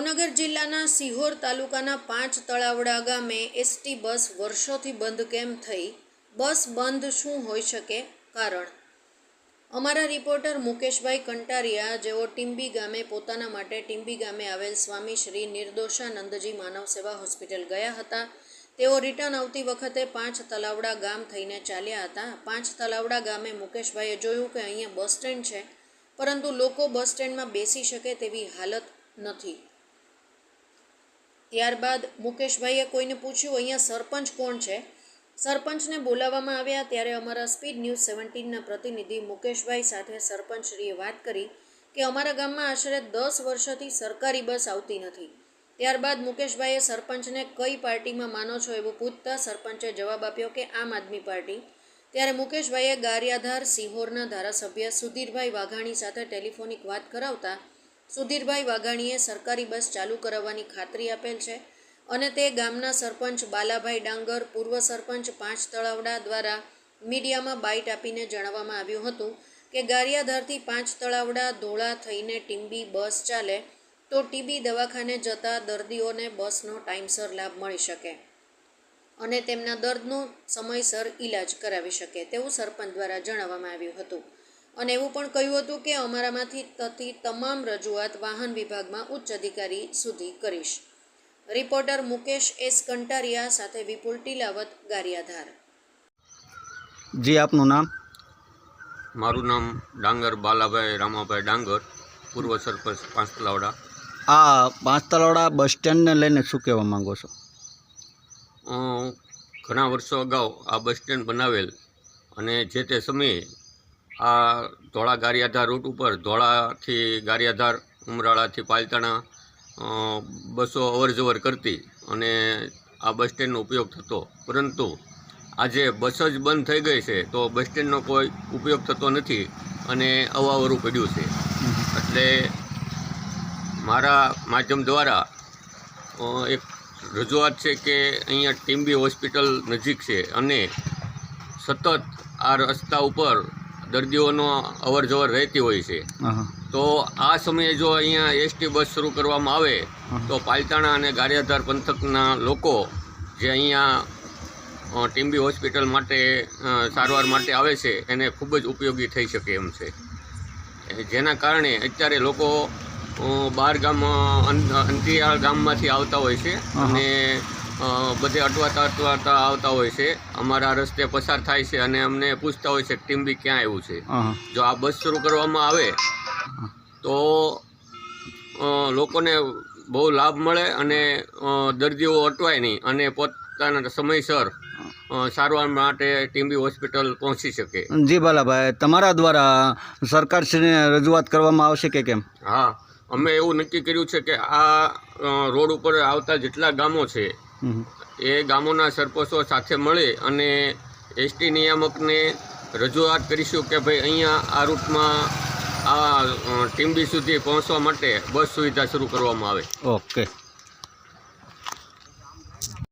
જિલ્લાના સિહોર તાલુકાના પાંચ તળાવડા ગામે એસટી બસ વર્ષોથી બંધ કેમ થઈ? બસ બંધ શું હોઈ શકે? કારણ? અમારા રિપોર્ટર મુકેશભાઈ કંટારિયા, જેઓ ટીમ્બી ગામે પોતાના માટે ટીમ્બી ગામે આવેલ સ્વામી શ્રી નિર્દોષાનંદજી માનવ સેવા હોસ્પિટલ ગયા હતા. તેઓ રિટર્ન આવતી વખતે પાંચ તલાવડા ગામ થઈને ચાલ્યા હતા. પાંચ તલાવડા ગામે મુકેશભાઈએ જોયું કે અહીંયા બસ સ્ટેન્ડ છે, પરંતુ લોકો બસ સ્ટેન્ડમાં બેસી શકે તેવી હાલત નથી. ત્યારબાદ મુકેશભાઈએ કોઈને પૂછ્યું, અહીંયા સરપંચ કોણ છે? સરપંચને બોલાવવામાં આવ્યા ત્યારે અમારા સ્પીડ ન્યૂઝ સેવન્ટીનના પ્રતિનિધિ મુકેશભાઈ સાથે સરપંચશ્રીએ વાત કરી કે અમારા ગામમાં આશરે દસ વર્ષથી સરકારી બસ આવતી નથી. ત્યારબાદ મુકેશભાઈએ સરપંચને કઈ પાર્ટીમાં માનો છો એવું પૂછતા સરપંચે જવાબ આપ્યો કે આમ આદમી પાર્ટી. ત્યારે મુકેશભાઈએ ગારિયાધાર સિહોરના ધારાસભ્ય સુધીરભાઈ વાઘાણી સાથે ટેલિફોનિક વાત કરાવતા સુધીરભાઈ વાઘાણીએ સરકારી બસ ચાલુ કરાવવાની ખાતરી આપેલ છે અને તે ગામના સરપંચ બાલાભાઈ ડાંગર, પૂર્વ સરપંચ પાંચ તળાવડા દ્વારા મીડિયામાં બાઇટ આપીને જણાવવામાં આવ્યું હતું કે ગારિયાધારથી પાંચ તળાવડા ધોળા થઈને ટીમ્બી બસ ચાલે તો ટીબી દવાખાને જતા દર્દીઓને બસનો ટાઈમસર લાભ મળી શકે અને તેમના દર્દનો સમયસર ઈલાજ કરાવી શકે તેવું સરપંચ દ્વારા જણાવવામાં આવ્યું હતું. અને એવું પણ કહ્યું હતું કે અમારામાંથી થતી તમામ રજૂઆત વાહન વિભાગમાં ઉચ્ચ અધિકારી સુધી કરીશ. રિપોર્ટર મુકેશ એસ કંટારિયા સાથે વિપુલ ટીલાવત ગારિયાધાર. જી આપનું નામ? મારું નામ ડાંગર બાલાભાઈ રામાભાઈ ડાંગર પૂર્વ સરપંચ પાંચ તલાવડા આ પાંચ તલાવડા બસ સ્ટેન્ડને લઈને શું કહેવા માંગો છો? ઘણા વર્ષો અગાઉ આ બસ સ્ટેન્ડ બનાવેલ અને જે તે સમયે આ ધોળા ગારિયાધાર રૂટ ઉપર, ધોળાથી ગારિયાધાર, ઉમરાળાથી પાલતાણા બસો અવરજવર કરતી અને આ બસ સ્ટેન્ડનો ઉપયોગ થતો. પરંતુ આજે બસ જ બંધ થઈ ગઈ છે, તો બસ સ્ટેન્ડનો કોઈ ઉપયોગ થતો નથી અને અવાવરું પડ્યું છે. એટલે મારા માધ્યમ દ્વારા એક રજૂઆત છે કે અહીંયા ટીમ્બી હોસ્પિટલ નજીક છે અને સતત આ રસ્તા ઉપર દર્દીઓનો અવર જવર રહેતી હોય છે. તો આ સમયે જો અહીંયા એસટી બસ શરૂ કરવામાં આવે તો પાલતાણા અને ગારિયાધાર પંથકના લોકો જે અહીંયા ટીમ્બી હોસ્પિટલ માટે સારવાર માટે આવે છે એને ખૂબ જ ઉપયોગી થઈ શકે એમ છે. જેના કારણે અત્યારે લોકો બહાર ગામ અંતિયાળ ગામમાંથી આવતા હોય છે અને બધે અટવાતા અટવાતા આવતા હોય છે. અમારા રસ્તે પસાર થાય છે અને અમને પૂછતા હોય છે કે ટીમ્બી ક્યાં આવ્યું છે. જો આ બસ શરૂ કરવામાં આવે તો લોકોને બહુ લાભ મળે અને દર્દીઓ અટવાય નહીં અને પોતાના સમયસર સારવાર માટે ટીમ્બી હોસ્પિટલ પહોંચી શકે. જી બાલાભાઈ તમારા દ્વારા સરકારશ્રીને રજૂઆત કરવામાં આવશે કે કેમ? હા અમે એવું નક્કી કર્યું છે કે આ રોડ ઉપર આવતા જેટલા ગામો છે. એ ગામોના સરપંચો સાથે મળી અને એસટી નિયામકને રજૂઆત કરીશું કે ભાઈ અહીંયા આ રૂટમાં આ ટીમ્બી સુધી પહોંચવા માટે બસ સુવિધા શરૂ કરવામાં આવે. ઓકે.